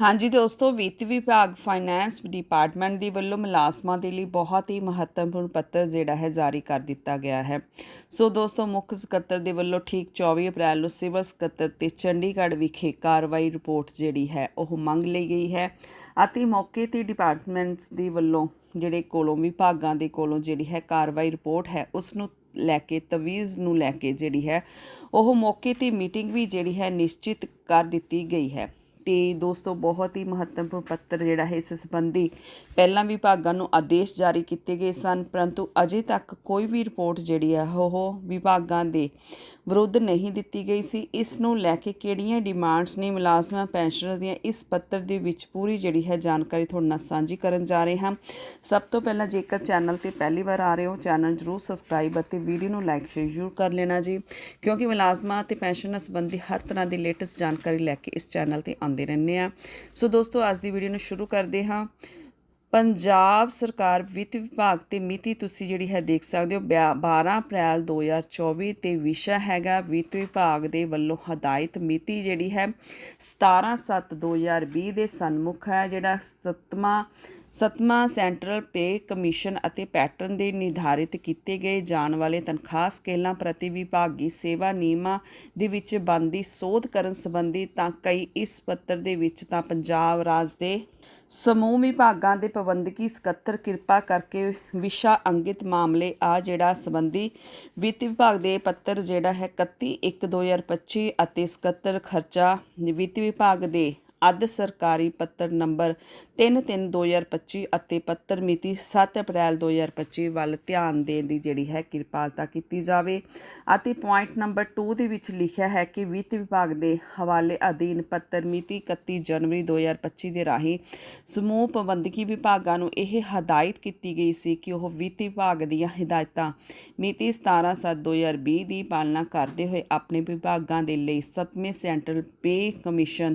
ਹਾਂਜੀ ਦੋਸਤੋ ਵਿੱਤ ਵਿਭਾਗ ਫਾਈਨੈਂਸ ਡਿਪਾਰਟਮੈਂਟ ਦੀ ਵੱਲੋਂ ਮੁਲਾਜ਼ਮਾਂ ਦੇ ਲਈ ਬਹੁਤ ਹੀ ਮਹੱਤਵਪੂਰਨ ਪੱਤਰ ਜਿਹੜਾ ਹੈ ਜਾਰੀ ਕਰ ਦਿੱਤਾ ਗਿਆ ਹੈ। ਸੋ ਦੋਸਤੋ, ਮੁੱਖ ਸਕੱਤਰ ਦੇ ਵੱਲੋਂ ਠੀਕ 24 ਅਪ੍ਰੈਲ ਨੂੰ ਸਿਵਲ ਸਕੱਤਰ ਤੇ ਚੰਡੀਗੜ੍ਹ ਵਿਖੇ ਕਾਰਵਾਈ ਰਿਪੋਰਟ ਜਿਹੜੀ ਹੈ ਉਹ ਮੰਗ ਲਈ ਗਈ ਹੈ ਅਤੇ ਮੌਕੇ ਤੇ ਡਿਪਾਰਟਮੈਂਟਸ ਦੀ ਵੱਲੋਂ ਜਿਹੜੇ ਕੋਲੋਂ ਵਿਭਾਗਾਂ ਦੇ ਕੋਲੋਂ ਜਿਹੜੀ ਹੈ ਕਾਰਵਾਈ ਰਿਪੋਰਟ ਹੈ, ਉਸ ਨੂੰ ਲੈ ਕੇ, ਤਵੀਜ਼ ਨੂੰ ਲੈ ਕੇ ਜਿਹੜੀ ਹੈ ਉਹ ਮੌਕੇ ਤੇ ਮੀਟਿੰਗ ਵੀ ਜਿਹੜੀ ਹੈ ਨਿਸ਼ਚਿਤ ਕਰ ਦਿੱਤੀ ਗਈ ਹੈ। ਤੇ ਦੋਸਤੋ, ਬਹੁਤ ਹੀ ਮਹੱਤਵਪੂਰਨ ਪੱਤਰ ਜਿਹੜਾ ਹੈ, ਇਸ ਸੰਬੰਧੀ ਪਹਿਲਾਂ ਵਿਭਾਗਾਂ ਨੂੰ ਆਦੇਸ਼ ਜਾਰੀ ਕੀਤੇ ਗਏ ਸਨ, ਪਰੰਤੂ ਅਜੇ ਤੱਕ ਕੋਈ ਵੀ ਰਿਪੋਰਟ ਜਿਹੜੀ ਹੈ ਉਹ ਵਿਭਾਗਾਂ ਦੇ ਵਿਰੁੱਧ ਨਹੀਂ ਦਿੱਤੀ ਗਈ ਸੀ। ਇਸ ਨੂੰ ਲੈ ਕੇ ਕਿਹੜੀਆਂ ਡਿਮਾਂਡਸ ਨੇ ਮੁਲਾਜ਼ਮਾਂ, ਪੈਨਸ਼ਨਰ ਦੀਆਂ, ਇਸ ਪੱਤਰ ਦੇ ਵਿੱਚ ਪੂਰੀ ਜਿਹੜੀ ਹੈ ਜਾਣਕਾਰੀ ਤੁਹਾਡੇ ਨਾਲ ਸਾਂਝੀ ਕਰਨ ਜਾ ਰਹੇ ਹਾਂ। ਸਭ ਤੋਂ ਪਹਿਲਾਂ ਜੇਕਰ ਚੈਨਲ ਤੇ ਪਹਿਲੀ ਵਾਰ ਆ ਰਹੇ ਹੋ, ਚੈਨਲ ਜਰੂਰ ਸਬਸਕ੍ਰਾਈਬ ਅਤੇ ਵੀਡੀਓ ਨੂੰ ਲਾਈਕ ਸ਼ੇਅਰ ਜ਼ਰੂਰ ਕਰ ਲੈਣਾ ਜੀ, ਕਿਉਂਕਿ ਮੁਲਾਜ਼ਮਾਂ ਤੇ ਪੈਨਸ਼ਨਰ ਸੰਬੰਧੀ ਹਰ ਤਰ੍ਹਾਂ ਦੀ ਲੇਟੈਸਟ ਜਾਣਕਾਰੀ ਲੈ ਕੇ ਇਸ ਚੈਨਲ ਤੇ ਆਉਂਦੇ ਸੁਣਦੇ ਰਹਿੰਦੇ ਆ ਸੋ ਦੋਸਤੋ, ਅੱਜ ਦੀ ਵੀਡੀਓ ਨੂੰ ਸ਼ੁਰੂ ਕਰਦੇ ਹਾਂ। ਪੰਜਾਬ ਸਰਕਾਰ ਵਿੱਤ ਵਿਭਾਗ ਤੇ ਮਿਤੀ ਤੁਸੀਂ ਜਿਹੜੀ ਹੈ ਦੇਖ ਸਕਦੇ ਹੋ 12 April 2024 ਤੇ ਵਿਸ਼ਾ ਹੈਗਾ ਵਿੱਤ ਵਿਭਾਗ ਦੇ ਵੱਲੋਂ ਹਦਾਇਤ ਮਿਤੀ ਜਿਹੜੀ ਹੈ 17/7/2020 ਦੇ ਸਨਮੁਖ ਹੈ, ਜਿਹੜਾ 7ਵਾਂ ਸਤਮਾ ਸੈਂਟਰਲ ਪੇ ਕਮਿਸ਼ਨ ਅਤੇ ਪੈਟਰਨ ਦੇ ਨਿਰਧਾਰਿਤ ਕੀਤੇ ਗਏ ਜਾਣ ਵਾਲੇ ਤਨਖਾਹ ਸਕੇਲਾਂ ਪ੍ਰਤੀ ਵਿਭਾਗੀ ਸੇਵਾ ਨਿਯਮਾਂ ਦੇ ਵਿੱਚ ਬੰਦੀ ਸੋਧ ਕਰਨ ਸੰਬੰਧੀ ਤਾਂ ਕਈ ਇਸ ਪੱਤਰ ਦੇ ਵਿੱਚ ਤਾਂ ਪੰਜਾਬ ਰਾਜ ਦੇ ਸਮੂਹ ਵਿਭਾਗਾਂ ਦੇ ਪ੍ਰਬੰਧਕੀ ਸਕੱਤਰ ਕਿਰਪਾ ਕਰਕੇ ਵਿਸ਼ਾ ਅੰਗਿਤ ਮਾਮਲੇ ਆ ਜਿਹੜਾ ਸੰਬੰਧੀ ਵਿੱਤ ਵਿਭਾਗ ਦੇ ਪੱਤਰ ਜਿਹੜਾ ਹੈ 31 1 2025 ਅਤੇ 77 ਖਰਚਾ ਵਿੱਤ ਵਿਭਾਗ ਦੇ ਅੱਧ ਸਰਕਾਰੀ ਪੱਤਰ ਨੰਬਰ 3/3/2025 ਅਤੇ ਪੱਤਰ ਮਿਤੀ 7 ਅਪ੍ਰੈਲ 2025 ਵੱਲ ਧਿਆਨ ਦੇਣ ਦੀ ਜਿਹੜੀ ਹੈ ਕਿਰਪਾਲਤਾ ਕੀਤੀ ਜਾਵੇ। ਅਤੇ ਪੁਆਇੰਟ ਨੰਬਰ 2 ਦੇ ਵਿੱਚ ਲਿਖਿਆ ਹੈ ਕਿ ਵਿੱਤ ਵਿਭਾਗ ਦੇ ਹਵਾਲੇ ਅਧੀਨ ਪੱਤਰ ਮਿਤੀ 31 ਜਨਵਰੀ 2025 ਦੇ ਰਾਹੀਂ ਸਮੂਹ ਪ੍ਰਬੰਧਕੀ ਵਿਭਾਗਾਂ ਨੂੰ ਇਹ ਹਦਾਇਤ ਕੀਤੀ ਗਈ ਸੀ ਕਿ ਉਹ ਵਿੱਤ ਵਿਭਾਗ ਦੀਆਂ ਹਦਾਇਤਾਂ ਮਿਤੀ 17/7/2020 ਦੀ ਪਾਲਣਾ ਕਰਦੇ ਹੋਏ ਆਪਣੇ ਵਿਭਾਗਾਂ ਦੇ ਲਈ 7ਵੇਂ ਸੈਂਟਰਲ ਪੇ ਕਮਿਸ਼ਨ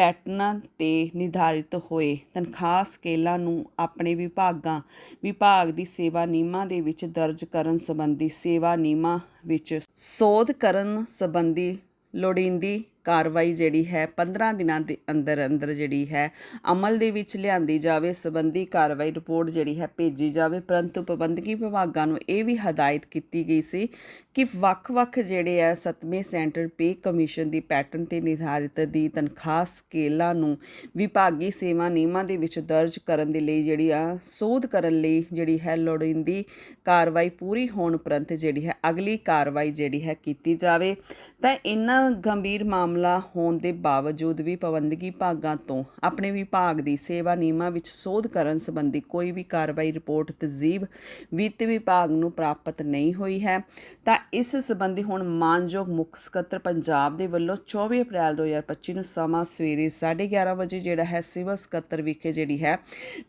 ਪੈਟਰਨਾਂ ਤੇ ਨਿਰਧਾਰਿਤ ਹੋਏ। ਤਨਖਾਹ ਸਕੇਲਾਂ ਨੂੰ ਆਪਣੇ ਵਿਭਾਗਾਂ, ਵਿਭਾਗ ਦੀ ਸੇਵਾ ਨਿਯਮਾਂ ਦੇ ਵਿੱਚ ਦਰਜ ਕਰਨ ਸੰਬੰਧੀ ਸੇਵਾ ਨਿਯਮਾਂ ਵਿੱਚ ਸੋਧ ਕਰਨ ਸੰਬੰਧੀ ਲੋੜੀਂਦੀ ਕਾਰਵਾਈ ਜਿਹੜੀ ਹੈ 15 ਦਿਨਾਂ ਦੇ ਅੰਦਰ ਅੰਦਰ ਜਿਹੜੀ ਹੈ ਅਮਲ ਦੇ ਵਿੱਚ ਲਿਆਂਦੀ ਜਾਵੇ, ਸੰਬੰਧੀ ਕਾਰਵਾਈ ਰਿਪੋਰਟ ਜਿਹੜੀ ਹੈ ਭੇਜੀ ਜਾਵੇ। ਪਰੰਤੂ ਪ੍ਰਬੰਧਕੀ ਵਿਭਾਗਾਂ ਨੂੰ ਇਹ ਵੀ ਹਦਾਇਤ ਕੀਤੀ ਗਈ ਸੀ ਕਿ ਵੱਖ-ਵੱਖ ਜਿਹੜੇ ਹੈ ਸਤਵੇਂ ਸੈਂਟਰ ਪੇ ਕਮਿਸ਼ਨ ਦੀ ਪੈਟਰਨ ਤੇ ਨਿਰਧਾਰਿਤ ਦੀ ਤਨਖਾਹ ਸਕੇਲਾਂ ਨੂੰ ਵਿਭਾਗੀ ਸੇਵਾ ਨਿਯਮਾਂ ਦੇ ਵਿੱਚ ਦਰਜ ਕਰਨ ਦੇ ਲਈ ਜਿਹੜੀ ਆ, ਸੋਧ ਕਰਨ ਲਈ ਜਿਹੜੀ ਹੈ ਲੋੜੀਂਦੀ ਕਾਰਵਾਈ ਪੂਰੀ ਹੋਣ ਉਪਰੰਤ ਜਿਹੜੀ ਹੈ ਅਗਲੀ ਕਾਰਵਾਈ ਜਿਹੜੀ ਹੈ ਕੀਤੀ ਜਾਵੇ। ਤਾਂ ਇਹਨਾਂ ਗੰਭੀਰ ਮਾਮ ਮਾਮਲਾ ਹੋਣ ਦੇ ਬਾਵਜੂਦ ਵੀ ਪਾਬੰਦਗੀ ਭਾਗਾਂ ਤੋਂ ਆਪਣੇ ਵਿਭਾਗ ਦੀ ਸੇਵਾ ਨਿਯਮਾਂ ਵਿੱਚ ਸੋਧ ਕਰਨ ਸੰਬੰਧੀ ਕੋਈ ਵੀ ਕਾਰਵਾਈ ਰਿਪੋਰਟ ਤਜੀਬ ਵਿੱਤ ਵਿਭਾਗ ਨੂੰ ਪ੍ਰਾਪਤ ਨਹੀਂ ਹੋਈ ਹੈ। ਤਾਂ ਇਸ ਸੰਬੰਧੀ ਹੁਣ ਮਾਨਯੋਗ ਮੁੱਖ ਸਕੱਤਰ ਪੰਜਾਬ ਦੇ ਵੱਲੋਂ 24 ਅਪ੍ਰੈਲ 2025 ਨੂੰ ਸਮਾਂ ਸਵੇਰੇ 11:30 ਵਜੇ ਜਿਹੜਾ ਹੈ ਸਿਵਲ ਸਕੱਤਰ ਵਿਖੇ ਜਿਹੜੀ ਹੈ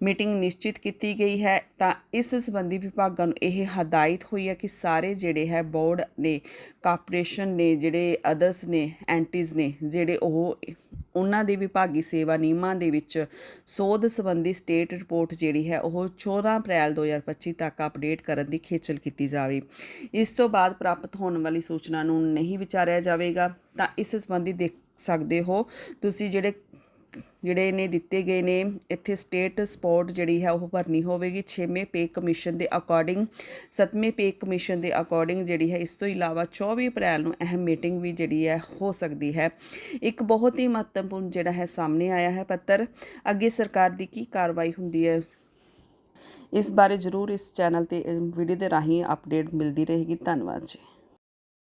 ਮੀਟਿੰਗ ਨਿਸ਼ਚਿਤ ਕੀਤੀ ਗਈ ਹੈ। ਤਾਂ ਇਸ ਸੰਬੰਧੀ ਵਿਭਾਗਾਂ ਨੂੰ ਇਹ ਹਦਾਇਤ ਹੋਈ ਹੈ ਕਿ ਸਾਰੇ ਜਿਹੜੇ ਹੈ ਬੋਰਡ ਨੇ, ਕਾਰਪੋਰੇਸ਼ਨ ਨੇ, ਜਿਹੜੇ ਅਦਰਸ ਨੇ, ਐਂਟੀਜ਼ ਨੇ ਜਿਹੜੇ ਉਹ ਉਹਨਾਂ ਦੇ ਵਿਭਾਗੀ ਸੇਵਾ ਨਿਯਮਾਂ ਦੇ ਵਿੱਚ ਸੋਧ ਸੰਬੰਧੀ ਸਟੇਟ ਰਿਪੋਰਟ ਜਿਹੜੀ ਹੈ ਉਹ 14 ਅਪ੍ਰੈਲ 2025 ਤੱਕ ਅਪਡੇਟ ਕਰਨ ਦੀ ਖੇਚਲ ਕੀਤੀ ਜਾਵੇ। ਇਸ ਤੋਂ ਬਾਅਦ ਪ੍ਰਾਪਤ ਹੋਣ ਵਾਲੀ ਸੂਚਨਾ ਨੂੰ ਨਹੀਂ ਵਿਚਾਰਿਆ ਜਾਵੇਗਾ। ਤਾਂ ਇਸ ਸੰਬੰਧੀ ਦੇਖ ਸਕਦੇ ਹੋ, ਤੁਸੀਂ ਜਿਹੜੇ ਜਿਹੜੇ ਨੇ ਦਿੱਤੇ ਗਏ ਨੇ, ਇੱਥੇ ਸਟੇਟ ਸਪੋਰਟ ਜਿਹੜੀ ਹੈ ਉਹ ਭਰਨੀ ਹੋਵੇਗੀ। 6ਵੇਂ ਪੇ ਕਮਿਸ਼ਨ ਦੇ ਅਕੋਰਡਿੰਗ 7ਵੇਂ ਪੇ ਕਮਿਸ਼ਨ ਦੇ ਅਕੋਰਡਿੰਗ ਜਿਹੜੀ ਹੈ, ਇਸ ਤੋਂ ਇਲਾਵਾ 24 ਅਪ੍ਰੈਲ ਨੂੰ ਅਹਿਮ ਮੀਟਿੰਗ ਵੀ ਜਿਹੜੀ ਹੈ, ਹੋ ਸਕਦੀ ਹੈ। ਇੱਕ ਬਹੁਤ ਹੀ ਮਹੱਤਵਪੂਰਨ ਜਿਹੜਾ ਹੈ, ਸਾਹਮਣੇ ਆਇਆ ਹੈ ਪੱਤਰ। ਅੱਗੇ ਸਰਕਾਰ ਦੀ ਕੀ ਕਾਰਵਾਈ ਹੁੰਦੀ ਹੈ? ਇਸ ਬਾਰੇ ਜ਼ਰੂਰ ਇਸ ਚੈਨਲ ਤੇ ਵੀਡੀਓ ਦੇ ਰਾਹੀਂ ਅਪਡੇਟ ਮਿਲਦੀ ਰਹੇਗੀ। ਧੰਨਵਾਦ ਜੀ।